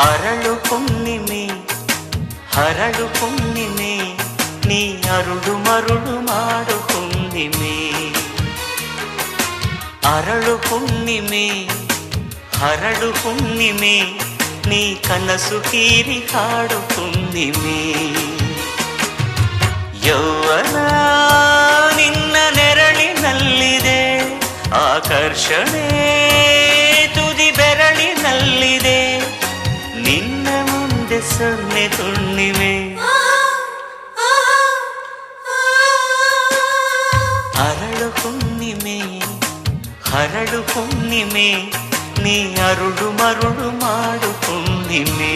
ಅರಳು ಪುಣ್ಣಿಮೆ, ಹರಳು ಪುಣ್ಣಿಮೆ, ನೀ ಅರುಳು ಮರುಳು ಮಾಡು ಪುಣ್ಣಿಮೆ. ಅರಳು ಪುಣ್ಣಿಮೆ, ಹರಳು ಪುಣ್ಣಿಮೆ, ನೀ ಕನಸು ಕೀರಿ ಹಾಡು ಪುಣ್ಣಿಮೆ. ಯೌವನ ನಿನ್ನ ನೆರಳಿನಲ್ಲಿದೆ, ಆಕರ್ಷಣೆ ಸೊನ್ನೆ ಹುಣ್ಣಿಮೆ ಅರಳು ಹುಣ್ಣಿಮೆ ಹರಳು ಹುಣ್ಣಿಮೆ ನೀ ಅರುಳು ಮರುಳು ಮಾಡು ಹುಣ್ಣಿಮೆ